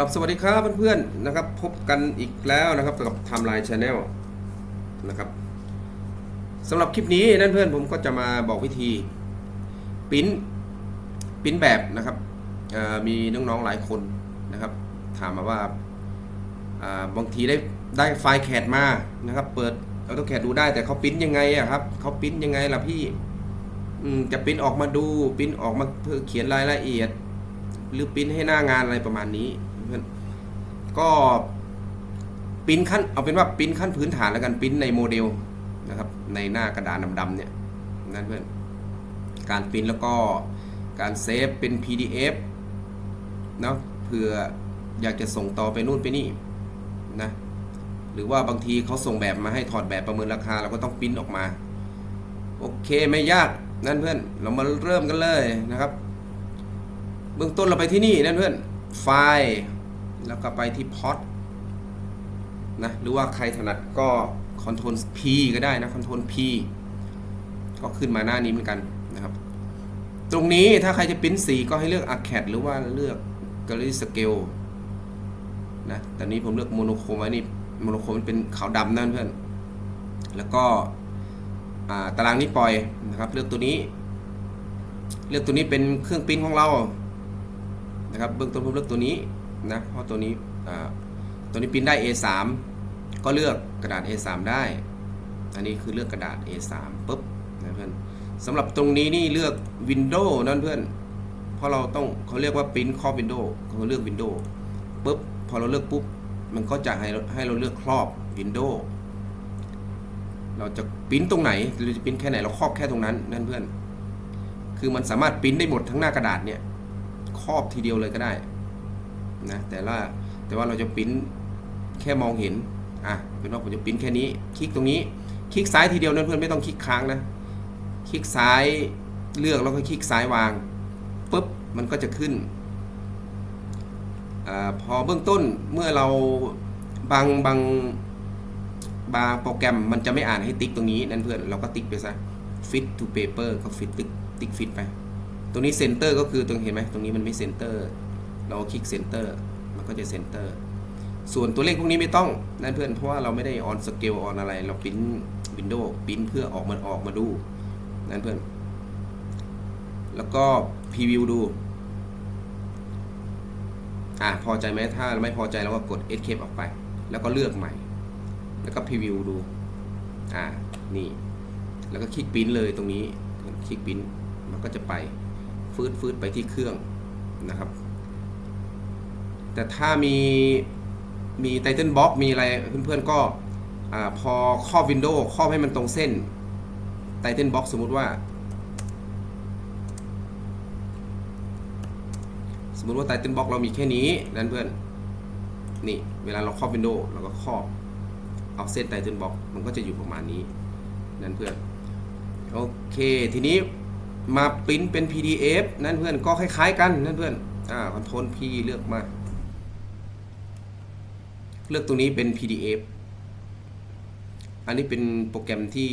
ครับสวัสดีครับเพื่อนๆนะครับ พบกันอีกแล้วนะครับกับไทม์ไลน์ชาแนลนะครับสำหรับคลิปนี้นั่นเพื่อนผมก็จะมาบอกวิธีปิ้นปิ้นแบบนะครับมีน้องๆหลายคนนะครับ ถามมาว่าบางทีได้ได้ไฟล์แคดมานะครับ เปิดเอาตัวแคดดูได้แต่เขาปิ้นยังไงอะครับเขาปิ้นยังไงล่ะพี่จะปิ้นออกมาดูปิ้นออกมาเพื่อเขียนรายละเอียด หรือปิ้นให้หน้างานอะไรประมาณนี้ เพื่อนก็ปริ้นขั้นเอาเป็นว่าปริ้นขั้นพื้นฐานแล้วกันปริ้นในโมเดลนะครับในหน้ากระดานดำๆเนี่ยนั่นเพื่อนการปริ้นแล้วก็การเซฟเป็น PDF เนาะเผื่ออยากจะส่งต่อไปนู่นไปนี่นะหรือว่าบางทีเขาส่งแบบมาให้ถอดแบบประเมินราคาเราก็ต้องปริ้นออกมา โอเคไม่ยากนั่นเพื่อนเรามาเริ่มกันเลยนะครับ เบื้องต้นเราไปที่นี่นั่นเพื่อนไฟล์ แล้วก็ไปที่พอ t นะหรือว่าใครถนัดก็ Ctrl P ก็ได้นะ Ctrl P ก็ขึ้นมาหน้านี้เหมือนกันนะครับ ตรงนี้ถ้าใครจะปิ้นสีก็ให้เลือก Arcad หรือว่าเลือก Gallery Scale นะแต่นี้ผมเลือกโมโนโครมไว้นี่โมโนโครมเป็นขาวดำนั่นเพื่อน แล้วก็ตารางนี้ปล่อยนะครับเลือกตัวนี้ เลือกตัวนี้เป็นเครื่องปิ้นของเรานะครับ เบื้องต้นผมเลือกตัวนี้ นะเพราะตัวนี้ตัวนี้ปริ้นได้ A3 ก็เลือกกระดาษ A3 ได้ อันนี้คือเลือกกระดาษ A3 ปุ๊บนะเพื่อนสำหรับตรงนี้นี่เลือก Windows นั่นเพื่อนเพราะเราต้องเขาเรียกว่าปริ้นครอบ Windows เขาเลือก Windows ปุ๊บพอเราเลือกปุ๊บมันก็จะให้เราให้เราเลือกครอบ Windows เราจะปริ้นตรงไหนเราจะปริ้นแค่ไหนเราครอบแค่ตรงนั้นนั่นเพื่อน คือมันสามารถปริ้นได้หมดทั้งหน้ากระดาษเนี่ยครอบทีเดียวเลยก็ได้ นะแต่ว่าแต่ว่าเราจะปริ้นแค่มองเห็นอะเป็นว่าผมจะปริ้นแค่นี้ คลิกตรงนี้ คลิกซ้ายทีเดียวนั่นเพื่อนไม่ต้องคลิกค้างนะคลิกซ้ายเลือกแล้วก็คลิกซ้ายวางปุ๊บมันก็จะขึ้นอพอเบื้องต้นเมื่อเราบางบางบางโปรแกรมมันจะไม่อ่านให้ติ๊กตรงนี้นั่นเพื่อนเราก็ติ๊กไปซะ fit to paper ก็ fit ติ๊กติ๊ก fit ไป ตรงนี้เซนเตอร์ก็คือตรงเห็นไหมตรงนี้มันไม่เซนเตอร์ เราคลิกเซนเตอร์มันก็จะเซนเตอร์ส่วนตัวเลขพวกนี้ไม่ต้องนั่นเพื่อนเพราะว่าเราไม่ได้ออนสเกลออนอะไร เราพิมพ์วินโดว์พิมพ์เพื่อออกมาออกมาดูนั่นเพื่อน แล้วก็พรีวิวดูอะพอใจไหมถ้าไม่พอใจเราก็กด escape ออกไป แล้วก็เลือกใหม่ แล้วก็พรีวิวดูอ่านี่แล้วก็คลิกปริ้นเลยตรงนี้คลิกปริ้นมันก็จะไปฟืดฟืดไปที่เครื่องนะครับ แต่ถ้ามีมีไตเติลบล็อกมีอะไรเพื่อนๆก็อ่าพอครอบวินโดว์ครอบให้มันตรงเส้นไตเติลบล็อกสมมุติว่า สมมุติว่าไตเติลบล็อกเรามีแค่นี้นั่นเพื่อนนี่เวลาเราครอบวินโดว์เราก็ครอบเอาเส้นไตเติลบล็อกมันก็จะอยู่ประมาณนี้นั่นเพื่อนโอเคทีนี้มาปริ้นเป็น PDF นั่นเพื่อนก็คล้ายๆกันนั่นเพื่อนอ่าคอนโทรล P เลือกมา เลือกตรงนี้เป็น PDF อันนี้เป็นโปรแกรมที่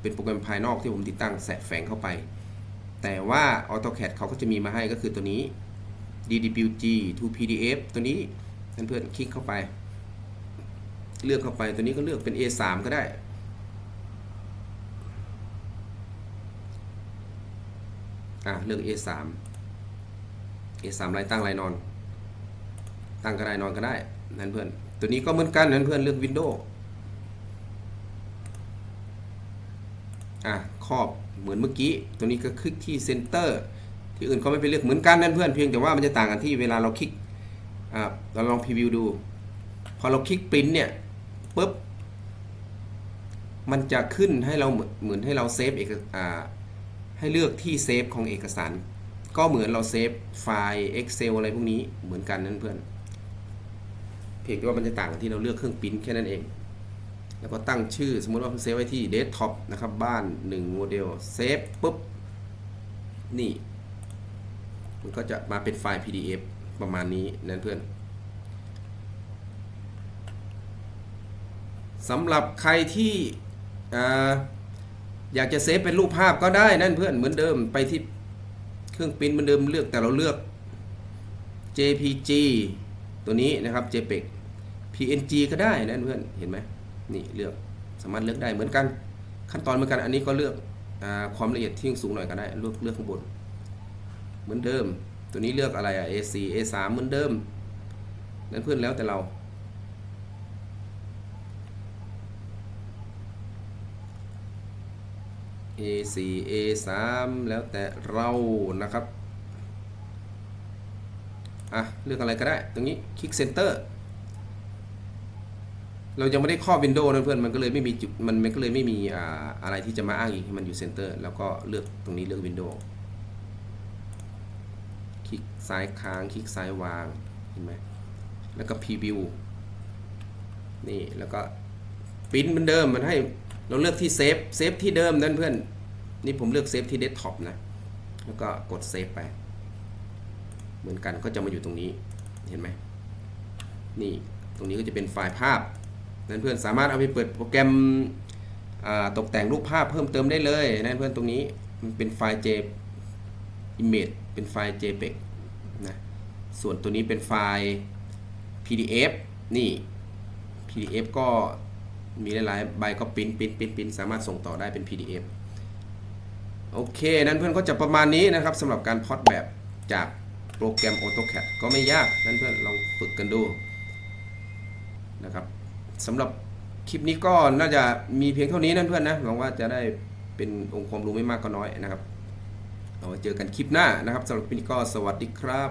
เป็นโปรแกรมภายนอกที่ผมติดตั้งแสแฝงเข้าไป แต่ว่า AutoCAD เขาก็จะมีมาให้ก็คือตัวนี้ DWG to PDF ตัวนี้นเพื่อนคลิกเข้าไป เลือกเข้าไปตัวนี้ก็เลือกเป็น A3 ก็ได้อะเลือก A3 A3 รายตั้งรายนอน ตั้งก็ได้นอนก็ได้นั่นเพื่อน ตัวนี้ก็เหมือนกันนั่นเพื่อนเลือก Windows อะครอบเหมือนเมื่อกี้ ตัวนี้ก็คลิกที่ Center ที่อื่นเขาไม่ไปเลือกเหมือนกันนั่นเพื่อนเพียงแต่ว่ามันจะต่างกันที่เวลาเราคลิกอะเราลองพรีวิวดู พอเราคลิกปริ้นเนี่ยปุ๊บมันจะขึ้นให้เราเหมือนเหมือนให้เราเซฟเอกอ่าให้เลือกที่เซฟของเอกสาร ก็เหมือนเราเซฟไฟล์ Excel อะไรพวกนี้เหมือนกันนั่นเพื่อน เพียงแต่ว่ามันจะต่างกันที่เราเลือกเครื่องปิ้นแค่นั้นเอง แล้วก็ตั้งชื่อสมมติว่าผมเซฟไว้ที่เดสก์ท็อปนะครับ บ้าน1โมเดลเซฟปุ๊บ นี่ มันก็จะมาเป็นไฟล์ PDF ประมาณนี้นั่นเพื่อนสำหรับใครที่ออยากจะเซฟเป็นรูปภาพก็ได้นั่นเพื่อนเหมือนเดิมไปที่เครื่องปิ้นเหมือนเดิมเลือกแต่เราเลือก JPG ตัวนี้นะครับ JPEG PNG ก็ได้นะเพื่อนเห็นไหมนี่เลือกสามารถเลือกได้เหมือนกัน ขั้นตอนเหมือนกันอันนี้ก็เลือกอความละเอียดที่สูงหน่อยก็ได้เลือกเลือกข้างบน เหมือนเดิม ตัวนี้เลือกอะไรอะ A4 A3 เหมือนเดิมนั่นเพื่อนแล้วแต่เรา A4 A3 แล้วแต่เรานะครับ อะ เลือกอะไรก็ได้ ตรงนี้ คลิกเซนเตอร์ เรายังไม่ได้ครอบวินโดว์นะเพื่อนมันก็เลยไม่มีจุดมันมันก็เลยไม่มีอ่าอะไรที่จะมาอ้างอิงให้มันอยู่เซนเตอร์ แล้วก็เลือกตรงนี้เลือกวินโดว์คลิกซ้ายค้างคลิกซ้ายวางเห็นไหมแล้วก็พรีวิวนี่แล้วก็ปิ้นเหมือนเดิมมันให้เราเลือกที่เซฟเซฟที่เดิมนั่นเพื่อนนี่ผมเลือกเซฟที่เดสก์ท็อปนะแล้วก็กดเซฟไป เหมือนกันก็จะมาอยู่ตรงนี้เห็นไหมนี่ตรงนี้ก็จะเป็นไฟล์ภาพ นั่นเพื่อนสามารถเอาไปเปิดโปรแกรมตกแต่งรูปภาพเพิ่มเติมได้เลยนั่นเพื่อนตรงนี้มันเป็นไฟล์ J image เป็นไฟล์ JPEG นะส่วนตัวนี้เป็นไฟล์ PDF นี่ PDF ก็มีหลายๆใบก็ปิ้นปิ้นปิ้นปิ้นสามารถส่งต่อได้เป็น PDF โอเค นั้นเพื่อนก็จะประมาณนี้นะครับสำหรับการพอดแบบจากโปรแกรม AutoCAD ก็ไม่ยาก นั้นเพื่อนลองฝึกกันดูนะครับ สำหรับคลิปนี้ก็น่าจะมีเพียงเท่านี้นั่นเพื่อนนะหวังว่าจะได้เป็นองค์ความรู้ไม่มากก็น้อยนะครับ เอาไว้เจอกันคลิปหน้านะครับสำหรับคลิปนี้ก็สวัสดีครับ